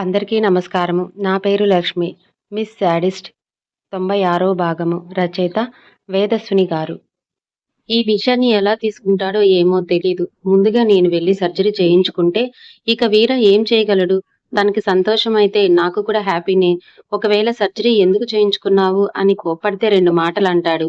అందరికీ నమస్కారము. నా పేరు లక్ష్మి. మిస్ శాడిస్ట్ తొంభై ఆరో భాగము రచయిత వేదస్విని గారు. ఈ విషయాన్ని ఎలా తీసుకుంటాడో ఏమో తెలీదు. ముందుగా నేను వెళ్ళి సర్జరీ చేయించుకుంటే ఇక వీర ఏం చేయగలడు? తనకి సంతోషం అయితే నాకు కూడా హ్యాపీనే. ఒకవేళ సర్జరీ ఎందుకు చేయించుకున్నావు అని కోప్పడితే రెండు మాటలు అంటాడు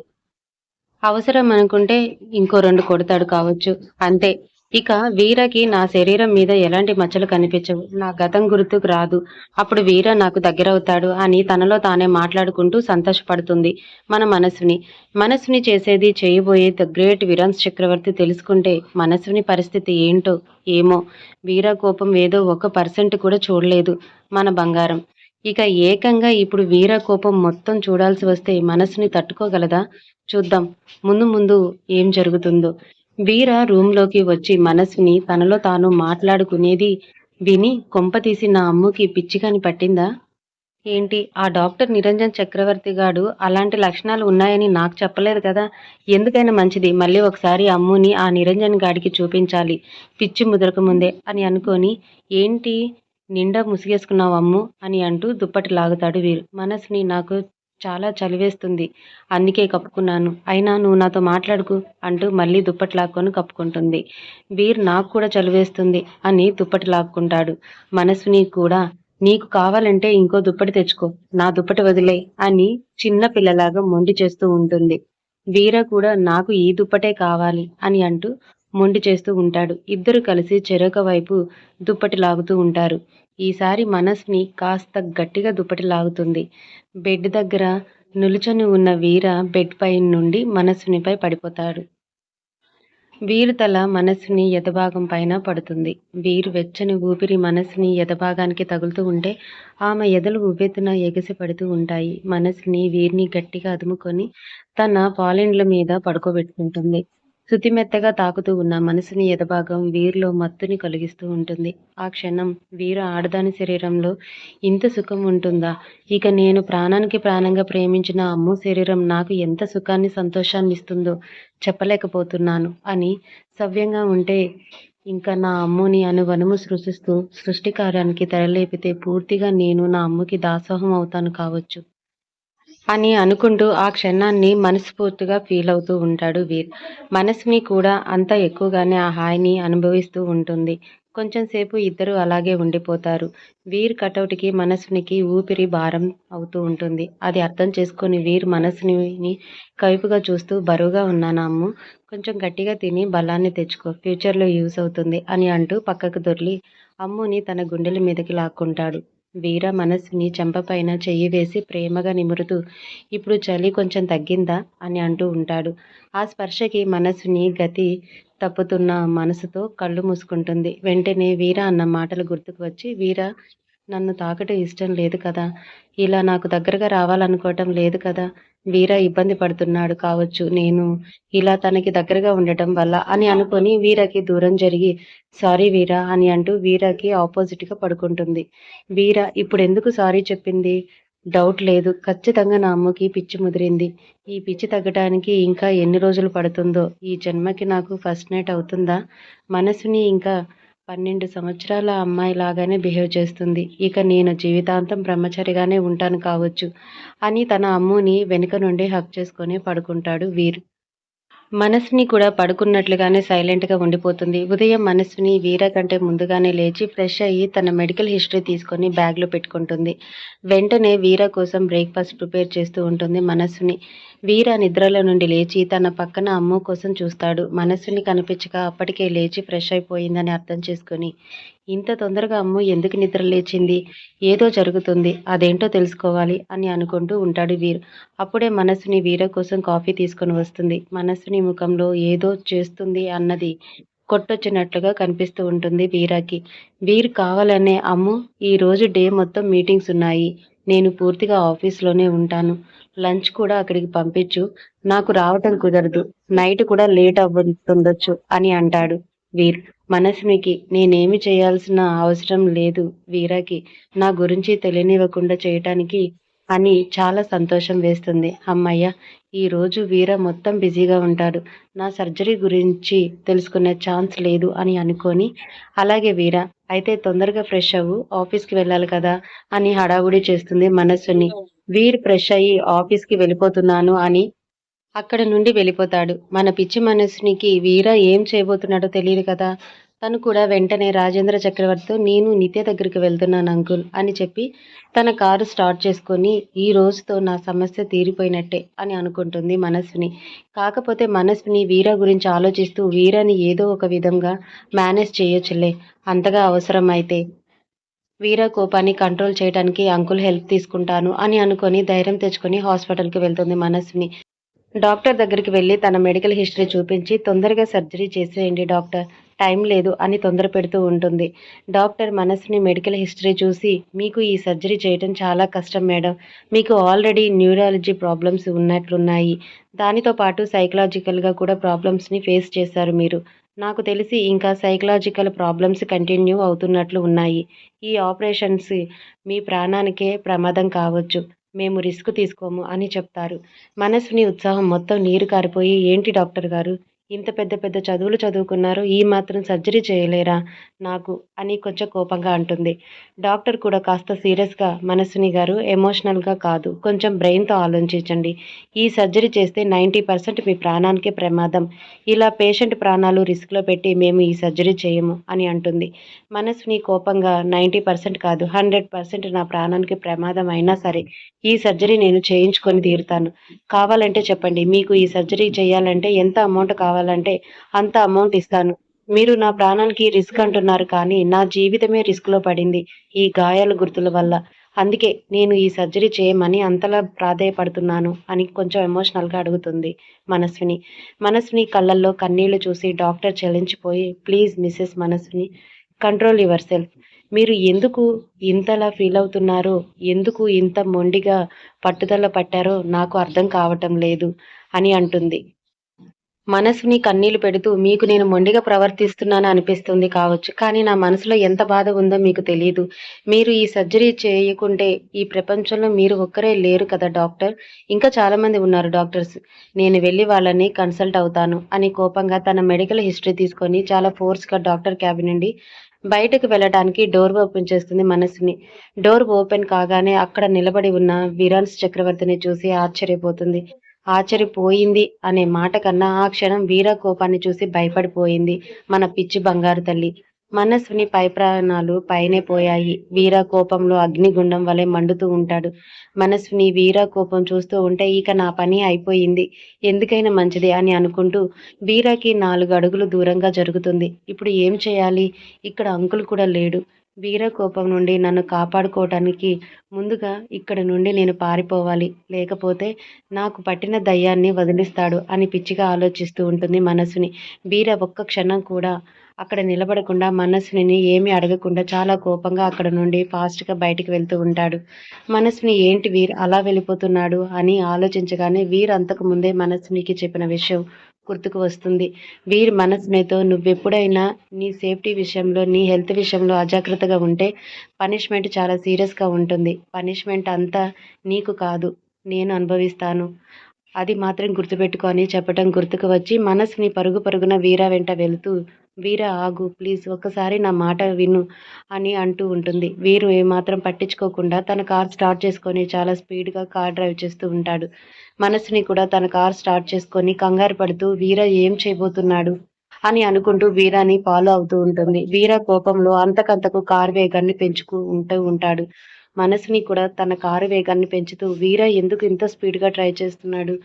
అవసరం అనుకుంటే ఇంకో రెండు కొడతాడు కావచ్చు. అంతే. ఇక వీరకి నా శరీరం మీద ఎలాంటి మచ్చలు కనిపించవు. నా గతం గుర్తుకు రాదు. అప్పుడు వీర నాకు దగ్గరవుతాడు అని తనలో తానే మాట్లాడుకుంటూ సంతోషపడుతుంది మన మనసుని. మనసుని చేసేది చేయబోయే ద గ్రేట్ విరాన్స్ చక్రవర్తి తెలుసుకుంటే మనసుని పరిస్థితి ఏంటో ఏమో. వీర కోపం ఏదో ఒక పర్సెంట్ కూడా చూడలేదు మన బంగారం. ఇక ఏకంగా ఇప్పుడు వీర కోపం మొత్తం చూడాల్సి వస్తే మనసుని తట్టుకోగలదా? చూద్దాం. ముందు ముందు ఏం జరుగుతుందో. వీర రూంలోకి వచ్చి మనసుని తనలో తాను మాట్లాడుకునేది విని కొంపతీసి నా అమ్ముకి పిచ్చిగాని పట్టిందా? ఏంటి ఆ డాక్టర్ నిరంజన్ చక్రవర్తి గాడు అలాంటి లక్షణాలు ఉన్నాయని నాకు చెప్పలేదు కదా. ఎందుకైనా మంచిది మళ్ళీ ఒకసారి అమ్ముని ఆ నిరంజన్ గాడికి చూపించాలి పిచ్చి ముదరక ముందే అని అనుకొని ఏంటి నిండా ముసిగేసుకున్నావు అమ్ము అని అంటూ దుప్పటి లాగుతాడు వీరు. మనసుని నాకు చాలా చలివేస్తుంది. అందుకే కప్పుకున్నాను. అయినా నువ్వు నాతో మాట్లాడుకు అంటూ మళ్ళీ దుప్పటి లాక్కొని కప్పుకుంటుంది. వీర్ నాకు కూడా చలివేస్తుంది అని దుప్పటి లాక్కుంటాడు. మనసుని కూడా. నీకు కావాలంటే ఇంకో దుప్పటి తెచ్చుకో. నా దుప్పటి వదిలే అని చిన్న పిల్లలాగా మొండి చేస్తూ ఉంటుంది. వీర కూడా నాకు ఈ దుప్పటే కావాలి అని అంటూ మొండి చేస్తూ ఉంటాడు. ఇద్దరు కలిసి చెరొక వైపు దుప్పటి లాగుతూ ఉంటారు. ఈసారి మనస్ని కాస్త గట్టిగా దుప్పటి లాగుతుంది. బెడ్ దగ్గర నులుచని ఉన్న వీర బెడ్ పై నుండి మనస్సునిపై పడిపోతాడు. వీరు తల మనస్సుని ఎదభాగం పైన పడుతుంది. వీరు వెచ్చని ఊపిరి మనస్సుని ఎదభాగానికి తగులుతూ ఉంటే ఆమె ఎదలు ఉవ్వెత్తున ఎగసి పడుతూ ఉంటాయి. మనసుని వీరిని గట్టిగా అదుముకొని తన పాలెండ్ల మీద పడుకోబెట్టుకుంటుంది. శుతిమెత్తగా తాకుతూ ఉన్న మనసుని ఎదభాగం వీరిలో మత్తుని కలిగిస్తూ ఉంటుంది. ఆ క్షణం వీరు ఆడదాని శరీరంలో ఇంత సుఖం ఉంటుందా? ఇక నేను ప్రాణానికి ప్రాణంగా ప్రేమించిన అమ్ము శరీరం నాకు ఎంత సుఖాన్ని సంతోషాన్ని ఇస్తుందో చెప్పలేకపోతున్నాను అని సవ్యంగా ఉంటే ఇంకా నా అమ్ముని అనువనుము సృష్టిస్తూ సృష్టి కార్యానికి తెరలేపితే పూర్తిగా నేను నా అమ్ముకి దాసోహం అవుతాను కావచ్చు. అని అనుకుంటూ ఆ క్షణాన్ని మనస్ఫూర్తిగా ఫీల్ అవుతూ ఉంటాడు వీర్. మనసుని కూడా అంత ఎక్కువగానే ఆ హాయిని అనుభవిస్తూ ఉంటుంది. కొంచెం సేపు ఇద్దరు అలాగే ఉండిపోతారు. వీర్ కటౌట్కి మనసునికి ఊపిరి భారం అవుతూ ఉంటుంది. అది అర్థం చేసుకొని వీర్ మనసుని కైపుగా చూస్తూ బరువుగా ఉన్నానమ్ము కొంచెం గట్టిగా తిని బలాన్ని తెచ్చుకో ఫ్యూచర్లో యూస్ అవుతుంది అని అంటూ పక్కకు దొర్లి అమ్ముని తన గుండెల మీదకి లాక్కుంటాడు. వీర మనస్సుని చెంపపైన చెయ్యి వేసి ప్రేమగా నిమురుతూ ఇప్పుడు చలి కొంచెం తగ్గిందా? అని అంటూ ఉంటాడు. ఆ స్పర్శకి మనస్సుని గతి తప్పుతున్న మనసుతో కళ్ళు మూసుకుంటుంది. వెంటనే వీర అన్న మాటలు గుర్తుకు వచ్చి వీర నన్ను తాకటం ఇష్టం లేదు కదా. ఇలా నాకు దగ్గరగా రావాలనుకోవటం లేదు కదా. వీర ఇబ్బంది పడుతున్నాడు కావచ్చు నేను. ఇలా తనకి దగ్గరగా ఉండటం వల్ల అని అనుకొని వీరకి దూరం జరిగి సారీ వీర అని అంటూ వీరకి ఆపోజిట్గా పడుకుంటుంది. వీర ఇప్పుడు ఎందుకు సారీ చెప్పింది? డౌట్ లేదు. ఖచ్చితంగా నా అమ్మకి పిచ్చి ముదిరింది. ఈ పిచ్చి తగ్గడానికి ఇంకా ఎన్ని రోజులు పడుతుందో? ఈ జన్మకి నాకు ఫస్ట్ నైట్ అవుతుందా? మనసుని ఇంకా పన్నెండు సంవత్సరాల అమ్మాయి లాగానే బిహేవ్ చేస్తుంది. ఇక నేను జీవితాంతం బ్రహ్మచారిగానే ఉంటాను కావచ్చు. అని తన అమ్ముని వెనుక నుండి హక్ చేసుకొని పడుకుంటాడు వీర్. మనసుని కూడా పడుకున్నట్లుగానే సైలెంట్గా ఉండిపోతుంది. ఉదయం మనసుని వీర కంటే ముందుగానే లేచి ఫ్రెష్ అయ్యి తన మెడికల్ హిస్టరీ తీసుకొని బ్యాగ్లో పెట్టుకుంటుంది. వెంటనే వీర కోసం బ్రేక్ఫాస్ట్ ప్రిపేర్ చేస్తూ ఉంటుంది మనస్సుని వీర నిద్రలో నుండి లేచి తన పక్కన అమ్ము కోసం చూస్తాడు. మనసుని కనిపించక అప్పటికే లేచి ఫ్రెష్ అయిపోయిందని అర్థం చేసుకొని ఇంత తొందరగా అమ్ము ఎందుకు నిద్ర లేచింది? ఏదో జరుగుతుంది. అదేంటో తెలుసుకోవాలి అని అనుకుంటూ ఉంటాడు వీర్. అప్పుడే మనసుని వీర కోసం కాఫీ తీసుకొని వస్తుంది. మనస్సుని ముఖంలో ఏదో చేస్తుంది అన్నది కొట్టొచ్చినట్లుగా కనిపిస్తూ ఉంటుంది వీరాకి. వీర్ కావాలనే అమ్ము ఈరోజు డే మొత్తం మీటింగ్స్ ఉన్నాయి. నేను పూర్తిగా ఆఫీస్లోనే ఉంటాను. లంచ్ కూడా అక్కడికి పంపించు. నాకు రావటం కుదరదు. నైట్ కూడా లేట్ అవ్వతుండొచ్చు అని అంటాడు వీర్. మనస్మికి నేనేమి చేయాల్సిన అవసరం లేదు వీరాకి. నా గురించి తెలియనివ్వకుండా చేయటానికి అని చాలా సంతోషం వేస్తుంది. అమ్మయ్య ఈరోజు వీర మొత్తం బిజీగా ఉంటాడు. నా సర్జరీ గురించి తెలుసుకునే ఛాన్స్ లేదు అని అనుకొని అలాగే వీర అయితే తొందరగా ఫ్రెష్ అవ్వు ఆఫీస్కి వెళ్ళాలి కదా అని హడావుడి చేస్తుంది మనస్సుని. వీర్ ఫ్రెష్ అయ్యి ఆఫీస్కి వెళ్ళిపోతున్నాను అని అక్కడ నుండి వెళ్ళిపోతాడు. మన పిచ్చి మనసునికి వీర ఏం చేయబోతున్నాడో తెలియదు కదా. తను కూడా వెంటనే రాజేంద్ర చక్రవర్తితో నేను నిత్య దగ్గరికి వెళ్తున్నాను అంకుల్ అని చెప్పి తన కారు స్టార్ట్ చేసుకొని ఈ రోజుతో నా సమస్య తీరిపోయినట్టే అని అనుకుంటుంది మనస్విని కాకపోతే మనస్విని వీర గురించి ఆలోచిస్తూ వీరని ఏదో ఒక విధంగా మేనేజ్ చేయొచ్చులే. అంతగా అవసరం అయితే వీర కోపాన్ని కంట్రోల్ చేయడానికి అంకుల్ హెల్ప్ తీసుకుంటాను అని అనుకొని ధైర్యం తెచ్చుకొని హాస్పిటల్కి వెళ్తుంది మనస్విని డాక్టర్ దగ్గరికి వెళ్ళి తన మెడికల్ హిస్టరీ చూపించి తొందరగా సర్జరీ చేసేయండి డాక్టర్. టైం లేదు అని తొందర పెడుతూ ఉంటుంది. డాక్టర్ మనస్సుని మెడికల్ హిస్టరీ చూసి మీకు ఈ సర్జరీ చేయడం చాలా కష్టం మేడం. మీకు ఆల్రెడీ న్యూరాలజీ ప్రాబ్లమ్స్ ఉన్నట్లున్నాయి. దానితో పాటు సైకలాజికల్గా కూడా ప్రాబ్లమ్స్ని ఫేస్ చేశారు మీరు. నాకు తెలిసి ఇంకా సైకలాజికల్ ప్రాబ్లమ్స్ కంటిన్యూ అవుతున్నట్లు ఉన్నాయి. ఈ ఆపరేషన్స్ మీ ప్రాణానికే ప్రమాదం కావచ్చు. మేము రిస్క్ తీసుకోము అని చెప్తారు. మనసుని ఉత్సాహం మొత్తం నీరు కారిపోయి ఏంటి డాక్టర్ గారు? ఇంత పెద్ద పెద్ద చదువులు చదువుకున్నారు ఈ మాత్రం సర్జరీ చేయలేరా? నాకు అని కొంచెం కోపంగా అంటుంది. డాక్టర్ కూడా కాస్త సీరియస్గా మనసుని గారు ఎమోషనల్గా కాదు కొంచెం బ్రెయిన్తో ఆలోచించండి. ఈ సర్జరీ చేస్తే నైంటీ పర్సెంట్ మీ ప్రాణానికే ప్రమాదం. ఇలా పేషెంట్ ప్రాణాలు రిస్క్లో పెట్టి మేము ఈ సర్జరీ చేయము అని అంటుంది. మనసుని కోపంగా నైంటీ పర్సెంట్ కాదు హండ్రెడ్ పర్సెంట్ నా ప్రాణానికి ప్రమాదం అయినా సరే ఈ సర్జరీ నేను చేయించుకొని తీరుతాను. కావాలంటే చెప్పండి మీకు ఈ సర్జరీ చేయాలంటే ఎంత అమౌంట్ కావాలి కావాలంటే అంత అమౌంట్ ఇస్తాను. మీరు నా ప్రాణానికి రిస్క్ అంటున్నారు కానీ నా జీవితమే రిస్క్లో పడింది ఈ గాయాల గుర్తుల వల్ల. అందుకే నేను ఈ సర్జరీ చేయమని అంతలా ప్రాధాయపడుతున్నాను అని కొంచెం ఎమోషనల్గా అడుగుతుంది మనస్విని. మనస్విని కళ్ళల్లో కన్నీళ్ళు చూసి doctor చెల్లించిపోయి please Mrs Manasvini control yourself. మీరు ఎందుకు ఇంతలా ఫీల్ అవుతున్నారో? ఎందుకు ఇంత మొండిగా పట్టుదల పట్టారో నాకు అర్థం కావటం లేదు అని అంటుంది. మనసుని కన్నీళ్ళు పెడుతూ మీకు నేను మొండిగా ప్రవర్తిస్తున్నాను అనిపిస్తుంది కావచ్చు. కానీ నా మనసులో ఎంత బాధ ఉందో మీకు తెలియదు మీరు ఈ సర్జరీ చేయకుంటే ఈ ప్రపంచంలో మీరు ఒక్కరే లేరు కదా డాక్టర్. ఇంకా చాలామంది ఉన్నారు డాక్టర్స్. నేను వెళ్ళి వాళ్ళని కన్సల్ట్ అవుతాను అని కోపంగా తన మెడికల్ హిస్టరీ తీసుకొని చాలా ఫోర్స్గా డాక్టర్ క్యాబిన్ నుండి బయటకు వెళ్ళడానికి డోర్ ఓపెన్ చేస్తుంది మనసుని. డోర్ ఓపెన్ కాగానే అక్కడ నిలబడి ఉన్న విరాన్స్ చక్రవర్తిని చూసి ఆశ్చర్యపోతుంది. ఆశ్చర్యపోయింది అనే మాట కన్నా ఆ క్షణం వీర కోపాన్ని చూసి భయపడిపోయింది మన పిచ్చి బంగారు తల్లి. మనస్విని పై ప్రాణాలు పైనే పోయాయి. వీర కోపంలో అగ్నిగుండం వలె మండుతూ ఉంటాడు. మనస్విని వీర కోపం చూస్తూ ఉంటే ఇక నా పని అయిపోయింది. ఎందుకైనా మంచిది అని అనుకుంటూ వీరకి నాలుగు అడుగులు దూరంగా జరుగుతుంది. ఇప్పుడు ఏం చేయాలి? ఇక్కడ అంకుల్ కూడా లేడు. వీర కోపం నుండి నన్ను కాపాడుకోవటానికి ముందుగా ఇక్కడ నుండి నేను పారిపోవాలి. లేకపోతే నాకు పట్టిన దయ్యాన్ని వదిలిస్తాడు అని పిచ్చిగా ఆలోచిస్తూ ఉంటుంది మనసుని. వీర ఒక్క క్షణం కూడా అక్కడ నిలబడకుండా మనస్సుని ఏమీ అడగకుండా చాలా కోపంగా అక్కడ నుండి ఫాస్ట్గా బయటికి వెళ్తూ ఉంటాడు. మనసుని ఏంటి వీర్ అలా వెళ్ళిపోతున్నాడు అని ఆలోచించగానే వీర్ అంతకు ముందే మనస్సునికి చెప్పిన విషయం గుర్తుకు వస్తుంది. వీరి మనస్సునితో నువ్వెప్పుడైనా నీ సేఫ్టీ విషయంలో నీ హెల్త్ విషయంలో అజాగ్రత్తగా ఉంటే పనిష్మెంట్ చాలా సీరియస్గా ఉంటుంది. పనిష్మెంట్ అంతా నీకు కాదు నేను అనుభవిస్తాను. అది మాత్రం గుర్తుపెట్టుకొని చెప్పటం గుర్తుకు వచ్చి మనసుని పరుగు పరుగున వీర వెంట వెళుతూ వీర ఆగు ప్లీజ్. ఒక్కసారి నా మాట విను అని అంటూ ఉంటుంది. వీరు ఏమాత్రం పట్టించుకోకుండా తన కార్ స్టార్ట్ చేసుకొని చాలా స్పీడ్గా కార్ డ్రైవ్ చేస్తూ ఉంటాడు. మనసుని కూడా తన కార్ స్టార్ట్ చేసుకొని కంగారు పడుతూ వీర ఏం చేయబోతున్నాడు? అని అనుకుంటూ వీరాని ఫాలో అవుతూ ఉంటుంది. వీర కోపంలో అంతకంతకు కార్ వేగాన్ని పెంచుకుంటూ ఉంటాడు. మనసుని కూడా తన కారు వేగాన్ని పెంచుతూ వీర ఎందుకు ఇంత స్పీడ్గా ట్రై చేస్తున్నాడు?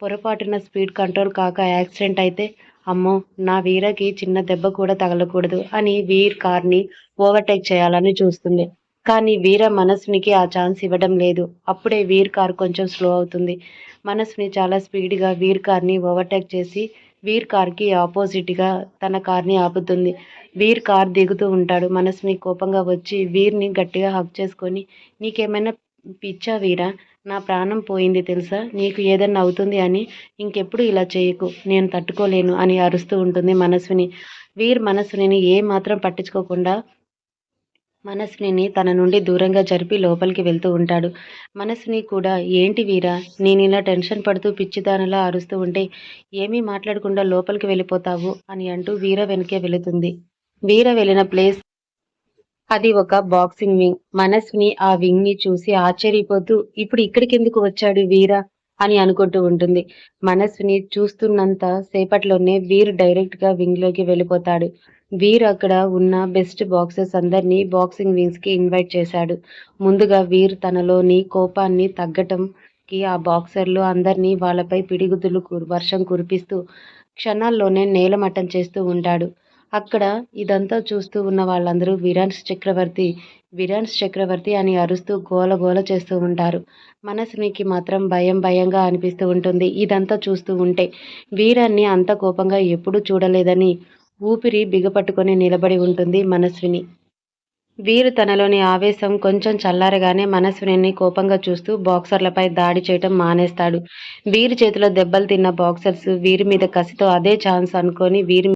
పొరపాటున స్పీడ్ కంట్రోల్ కాక యాక్సిడెంట్ అయితే అమ్మో నా వీరకి చిన్న దెబ్బ కూడా తగలకూడదు అని వీర్ కార్ని ఓవర్టేక్ చేయాలని చూస్తుంది. కానీ వీర మనసునికి ఆ ఛాన్స్ ఇవ్వడం లేదు. అప్పుడే వీర్ కార్ కొంచెం స్లో అవుతుంది. మనసుని చాలా స్పీడ్గా వీర్ కార్ని ఓవర్టేక్ చేసి వీర్ కార్కి ఆపోజిట్గా తన కార్ని ఆపుతుంది. వీర్ కార్ దిగుతూ ఉంటాడు. మనసుని కోపంగా వచ్చి వీర్ని గట్టిగా హక్ చేసుకొని నీకేమైనా పిచ్చా వీరా? నా ప్రాణం పోయింది తెలుసా? నీకు ఏదన్నా అవుతుంది అని ఇంకెప్పుడు ఇలా చేయకు. నేను తట్టుకోలేను అని అరుస్తూ ఉంటుంది మనస్విని. వీర్ మనస్విని ఏ మాత్రం పట్టించుకోకుండా మనస్విని తన నుండి దూరంగా జరిపి లోపలికి వెళ్తూ ఉంటాడు. మనస్విని కూడా ఏంటి వీరా? నేను ఇలా టెన్షన్ పడుతూ పిచ్చిదానలా అరుస్తూ ఉంటే ఏమీ మాట్లాడకుండా లోపలికి వెళ్ళిపోతావు? అని అంటూ వీర వెనకే వెళుతుంది. వీర వెళ్ళిన ప్లేస్ అది ఒక బాక్సింగ్ వింగ్ మనస్విని ఆ వింగ్ని చూసి ఆశ్చర్యపోతూ ఇప్పుడు ఇక్కడికి ఎందుకు వచ్చాడు వీరా? అని అనుకుంటూ ఉంటుంది. మనస్విని చూస్తున్నంత సేపట్లోనే వీర్ డైరెక్ట్గా వింగ్లోకి వెళ్ళిపోతాడు. వీర్ అక్కడ ఉన్న బెస్ట్ బాక్సర్స్ అందరినీ బాక్సింగ్ వింగ్స్కి ఇన్వైట్ చేశాడు. ముందుగా వీర్ తనలోని కోపాన్ని తగ్గటంకి ఆ బాక్సర్లు అందరినీ వాళ్ళపై పిడిగుదులు వర్షం కురిపిస్తూ క్షణాల్లోనే నేలమట్టం చేస్తూ ఉంటాడు. అక్కడ ఇదంతా చూస్తూ ఉన్న వాళ్ళందరూ విరాన్స్ చక్రవర్తి విరాన్స్ చక్రవర్తి అని అరుస్తూ గోల గోల చేస్తూ ఉంటారు. మనసునికి మాత్రం భయం భయంగా అనిపిస్తూ ఉంటుంది. ఇదంతా చూస్తూ ఉంటే వీరాన్ని అంత కోపంగా ఎప్పుడూ చూడలేదని ఊపిరి బిగపట్టుకొని నిలబడి ఉంటుంది మనస్విని. వీరు తనలోని ఆవేశం కొంచెం చల్లారగానే మనస్విని కోపంగా చూస్తూ బాక్సర్లపై దాడి చేయటం మానేస్తాడు. వీరి చేతిలో దెబ్బలు తిన్న బాక్సర్స్ వీరి మీద కసితో అదే ఛాన్స్ అనుకొని వీరి